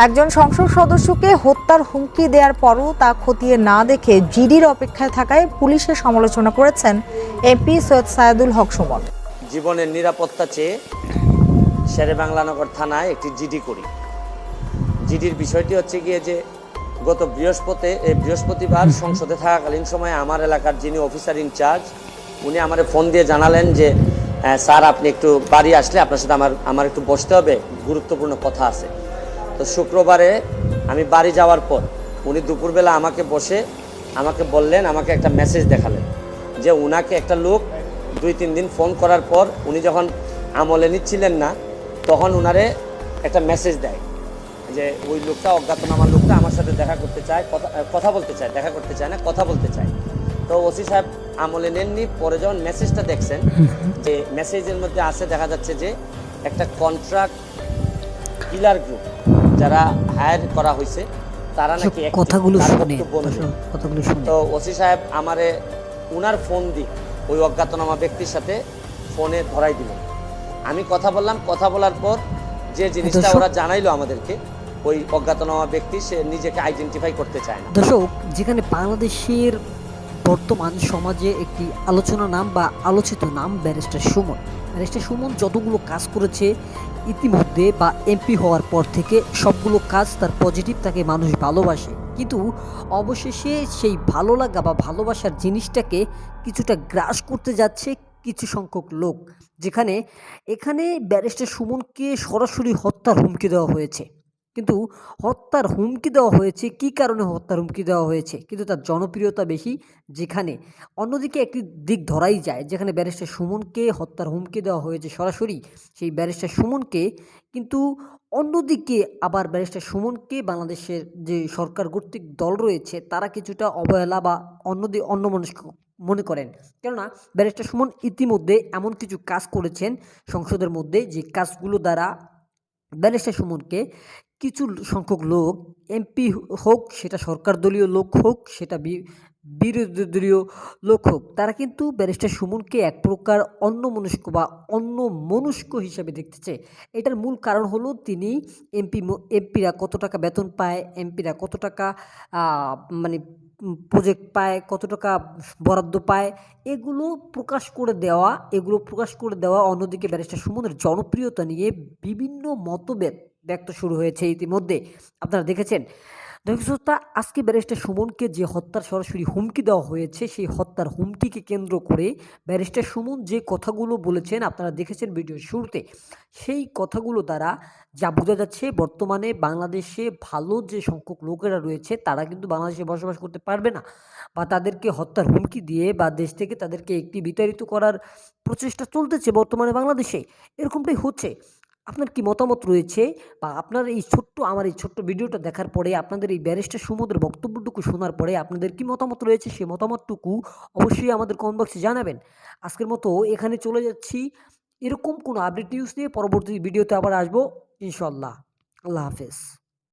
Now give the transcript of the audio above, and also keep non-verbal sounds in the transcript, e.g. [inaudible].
একজন সংসদ সদস্যকে হত্যার হুমকি দেওয়ার পরও তা খতিয়ে না দেখে জিডির অপেক্ষায় থাকায় পুলিশের সমালোচনা করেছেন এমপি সৈয়দ সায়েদুল হক সুমন। জীবনের নিরাপত্তা চেয়ে শেরে বাংলানগর থানায় একটি জিডি করি। জিডির বিষয়টি হচ্ছে গিয়ে যে গত বৃহস্পতি বৃহস্পতিবার সংসদে থাকাকালীন সময়ে আমার এলাকার যিনি অফিসার ইনচার্জ উনি আমার ফোন দিয়ে জানালেন যে স্যার আপনি একটু বাড়ি আসলে আপনার সাথে আমার আমার একটু বসতে হবে। গুরুত্বপূর্ণ কথা আছে। তো শুক্রবারে আমি বাড়ি যাওয়ার পর উনি দুপুরবেলা আমাকে বসে আমাকে বললেন আমাকে একটা মেসেজ দেখালেন যে উনাকে একটা লোক দুই তিন দিন ফোন করার পর উনি যখন আমলে নিচ্ছিলেন না তখন উনারে একটা মেসেজ দেয় যে ওই লোকটা অজ্ঞাতনামা লোকটা আমার সাথে দেখা করতে চায় কথা কথা বলতে চায় দেখা করতে চায় না কথা বলতে চায়। তো ওসি সাহেব আমলে নেননি পরে যখন মেসেজটা দেখছেন [laughs] যে মেসেজের মধ্যে আছে দেখা যাচ্ছে যে একটা কন্ট্রাক্ট কিলার গ্রুপ যারা হায়ার করা হয়েছে তারা নাকি কথাগুলো শুনে কথাগুলো শুনে। তো ওসি সাহেব আমারে উনার ফোন দি ওই অজ্ঞাতনামা ব্যক্তির সাথে ফোনে ধরাই দিলেন। আমি কথা বললাম কথা বলার পর যে জিনিসটা ওরা জানাইলো আমাদেরকে ওই অজ্ঞাতনামা ব্যক্তি সে নিজেকে আইডেন্টিফাই করতে চায় না। দর্শক যেখানে বাংলাদেশের বর্তমান সমাজে একটি আলোচনা নাম বা আলোচিত নাম ব্যারিস্টার সুমন। ব্যারিস্টার সুমন যতগুলো কাজ করেছে ইতিমধ্যে বা এমপি হওয়ার পর থেকে সবগুলো কাজ তার পজিটিভ তাকে মানুষ ভালোবাসে। কিন্তু অবশেষে সেই ভালো লাগা বা ভালোবাসার জিনিসটাকে কিছুটা গ্রাস করতে যাচ্ছে কিছু সংখ্যক লোক। যেখানে এখানে ব্যারিস্টার সুমনকে সরাসরি হত্যার হুমকি দেওয়া হয়েছে। কিন্তু হত্যার হুমকি দেওয়া হয়েছে। কি কারণে হত্যার হুমকি দেওয়া হয়েছে? কিন্তু তার জনপ্রিয়তা বেশি যেখানে অন্যদিকে একটি দিক ধরাই যায়, যেখানে ব্যারিস্টার সুমনকে হত্যার হুমকি দেওয়া হয়েছে সরাসরি। সেই ব্যারিস্টার সুমনকে কিন্তু অন্যদিকে আবার ব্যারিস্টার সুমনকে বাংলাদেশের যে সরকার কর্তৃক দল রয়েছে, তারা কিছুটা অবহেলা বা অন্যদিকে অন্য মনস্ক মনে করেন। কেননা ব্যারিস্টার সুমন ইতিমধ্যে এমন কিছু কাজ করেছেন সংসদের মধ্যে, যে কাজগুলো দ্বারা ব্যারিস্টার সুমনকে কিছু সংখ্যক লোক, এমপি হোক, সেটা সরকার দলীয় লোক হোক, সেটা বিরোধী দলীয় লোক হোক, তারা কিন্তু ব্যারিস্টার সুমনকে এক প্রকার অন্য মনস্ক বা অন্য মনস্ক হিসাবে দেখতেছে এটার মূল কারণ হলো তিনি এমপি এমপিরা কত টাকা বেতন পায়, এমপিরা কত টাকা মানে প্রজেক্ট পায়, কত টাকা বরাদ্দ পায়, এগুলো প্রকাশ করে দেওয়া, এগুলো প্রকাশ করে দেওয়া অন্যদিকে ব্যারিস্টার সুমনের জনপ্রিয়তা নিয়ে বিভিন্ন মতভেদ ব্যক্ত শুরু হয়েছে ইতিমধ্যে। আপনারা দেখেছেন? দর্শক শ্রোতা, আজকে ব্যারিস্টার সুমনকে যে হত্যার সরাসরি হুমকি দেওয়া হয়েছে সেই হত্যার হুমকিকে কেন্দ্র করে ব্যারিস্টার সুমন যে কথাগুলো বলেছেন আপনারা দেখেছেন ভিডিওর শুরুতে সেই কথাগুলো দ্বারা যা বোঝা যাচ্ছে বর্তমানে বাংলাদেশে ভালো যে সংখ্যক লোকেরা রয়েছে তারা কিন্তু বাংলাদেশে বসবাস করতে পারবে না বা তাদেরকে হত্যার হুমকি দিয়ে বা দেশ থেকে তাদেরকে একটি বিতাড়িত করার প্রচেষ্টা চলতেছে বর্তমানে বাংলাদেশে। এরকমটাই হচ্ছে। আপনার কি মতামত রয়েছে? বা আপনার এই ছোট্ট, আমার এই ছোট্ট ভিডিওটা দেখার পরে আপনাদের এই ব্যারিস্টার সুমদের বক্তব্যটুকু শোনার পরে আপনাদের কি মতামত রয়েছে? সেই মতামতটুকু অবশ্যই আমাদের কমেন্ট বক্সে জানাবেন। আজকের মতো এখানে চলে যাচ্ছি। এরকম কোনো আপডেট নিউজ নিয়ে পরবর্তী ভিডিওতে আবার আসব ইনশাল্লাহ আল্লাহ হাফেজ।